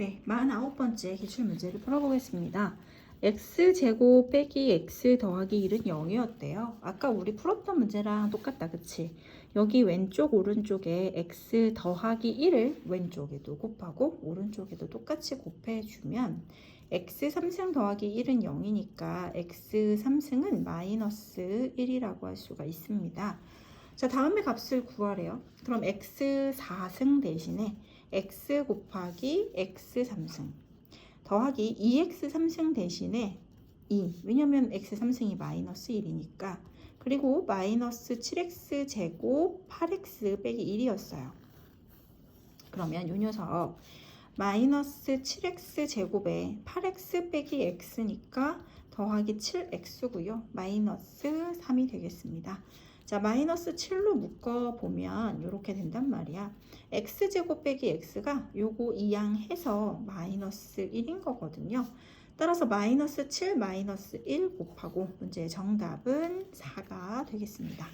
네, 49번째 기출문제를 풀어보겠습니다. x제곱 빼기 x 더하기 1은 0이었대요. 아까 우리 풀었던 문제랑 똑같다, 그치? 여기 왼쪽, 오른쪽에 x 더하기 1을 왼쪽에도 곱하고 오른쪽에도 똑같이 곱해주면 x 3승 더하기 1은 0이니까 x 3승은 마이너스 1이라고 할 수가 있습니다. 자, 다음에 값을 구하래요. 그럼 x 4승 대신에 x 곱하기 x 3승 더하기 2x 3승 대신에 2 왜냐면 x 3승이 마이너스 1이니까. 그리고 마이너스 7x 제곱 8x 빼기 1이었어요. 그러면 요 녀석 마이너스 7x 제곱에 8x 빼기 x니까 더하기 7x고요. 마이너스 3이 되겠습니다 자 마이너스 7로 묶어보면 이렇게 된단 말이야 x제곱 빼기 x가 요거 이항해서 마이너스 1인 거거든요. 따라서 마이너스 7 마이너스 1 곱하고 문제의 정답은 4가 되겠습니다.